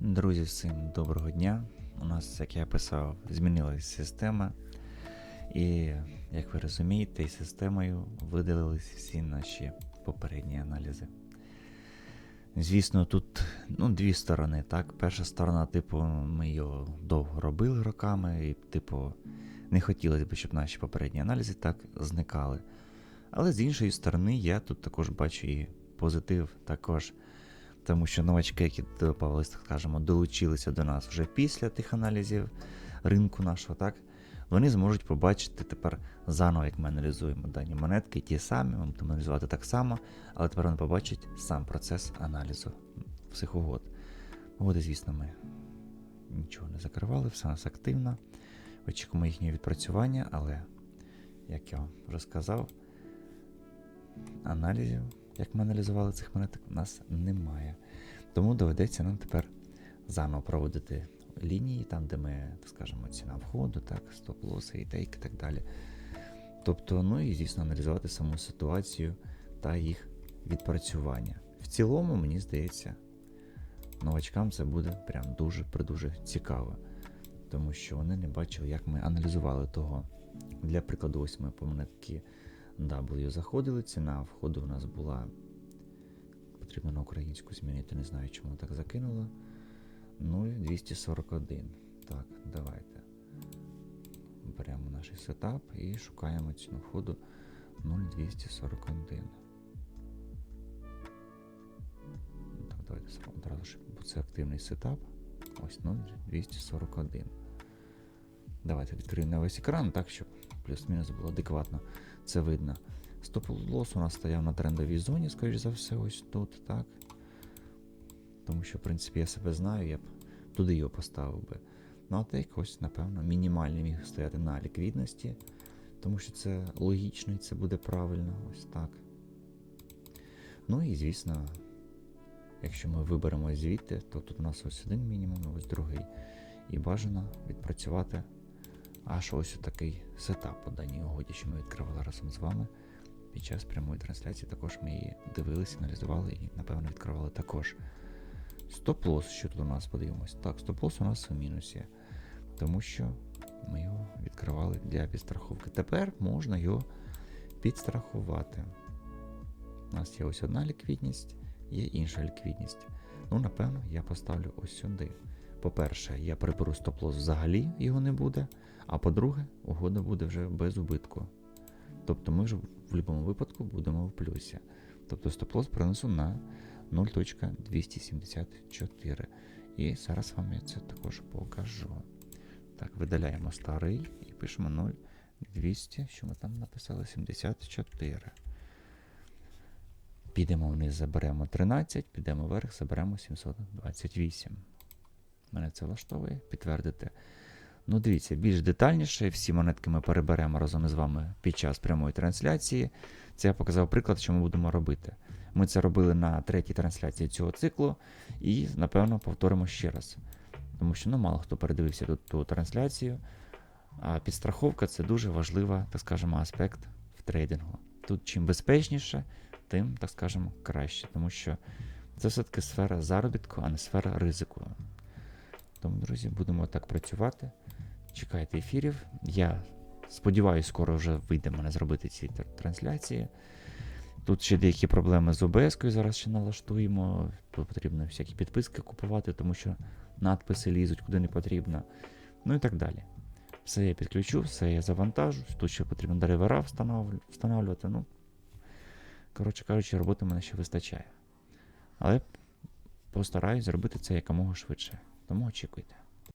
Друзі, всім доброго дня. У нас, як я писав, змінилася система. І, як ви розумієте, із системою видалились всі наші попередні аналізи. Звісно, тут ну, дві сторони. Так? Перша сторона, типу, ми його довго робили роками, і, типу, не хотілося б, щоб наші попередні аналізи так зникали. Але з іншої сторони, я тут також бачу і позитив також. Тому що новачки, які скажемо, долучилися до нас вже після тих аналізів ринку нашого, так, вони зможуть побачити тепер заново, як ми аналізуємо дані монетки, ті самі, ми будемо аналізувати так само, але тепер вони побачать сам процес аналізу всіх угод. Угоди, звісно, ми нічого не закривали, все у нас активно. Очікуємо їхнє відпрацювання, але, як я вам вже сказав, аналізів, як ми аналізували цих монеток, у нас немає. Тому доведеться нам тепер заново проводити лінії, там, де ми, так скажемо, ціна входу, так, стоп-лоси, і тейк і так далі. Тобто, ну і звісно, аналізувати саму ситуацію та їх відпрацювання. В цілому, мені здається, новачкам це буде прям дуже дуже цікаво, тому що вони не бачили, як ми аналізували того. Для прикладу, ось ми по монетки W заходили, ціна входу у нас була. Потрібно на українську змінити, не знаю, чому так закинуло. 0,241. Так, давайте. Беремо наш сетап і шукаємо ціну входу 0,241. Так, давайте одразу ж, це активний сетап. Ось 0,241. Давайте відкриємо на весь екран, так, щоб плюс-мінус було адекватно це видно. Стоп-лос у нас стояв на трендовій зоні, скоріш за все, ось тут, так. Тому що, в принципі, я себе знаю, я б туди його поставив би. Ну, а тейк ось, напевно, мінімальний міг стояти на ліквідності, тому що це логічно і це буде правильно, ось так. Ну і звісно, якщо ми виберемо звідти, то тут у нас ось один мінімум, ось другий. І бажано відпрацювати аж ось такий сетап по даній угоді, що ми відкривали разом з вами. Під час прямої трансляції також ми її дивилися, аналізували і, напевно, відкривали також. Стоп-лос, що тут у нас подивимось? Так, стоп-лос у нас у мінусі, тому що ми його відкривали для підстраховки. Тепер можна його підстрахувати. У нас є ось одна ліквідність, є інша ліквідність. Ну, напевно, я поставлю ось сюди. По-перше, я приберу стоп-лос взагалі його не буде. А по-друге, угода буде вже без убитку. Тобто ми ж в будь-якому випадку будемо в плюсі. Тобто стоп-лос принесу на 0.274. І зараз вам я це також покажу. Так, видаляємо старий і пишемо 0,200, що ми там написали? 74. Підемо вниз, заберемо 13, підемо вверх, заберемо 728. Мене це влаштовує, підтвердити. Ну, дивіться, більш детальніше, всі монетки ми переберемо разом із вами під час прямої трансляції. Це я показав приклад, що ми будемо робити. Ми це робили на третій трансляції цього циклу, і, напевно, повторимо ще раз. Тому що ну, мало хто передивився тут ту трансляцію. А підстраховка це дуже важливий, так скажемо, аспект в трейдингу. Тут чим безпечніше, тим, так скажемо, краще. Тому що це все-таки сфера заробітку, а не сфера ризику. Тому, друзі, будемо так працювати. Чекайте ефірів. Я сподіваюся, скоро вже вийде мене зробити ці трансляції. Тут ще деякі проблеми з ОБС-кою зараз ще налаштуємо. Тут потрібно всякі підписки купувати, тому що надписи лізуть куди не потрібно. Ну і так далі. Все я підключу, все я завантажу. Тут ще потрібно драйвера встановлювати. Ну, коротше кажучи, роботи мене ще вистачає. Але постараюсь зробити це якомога швидше. Тому очікуйте.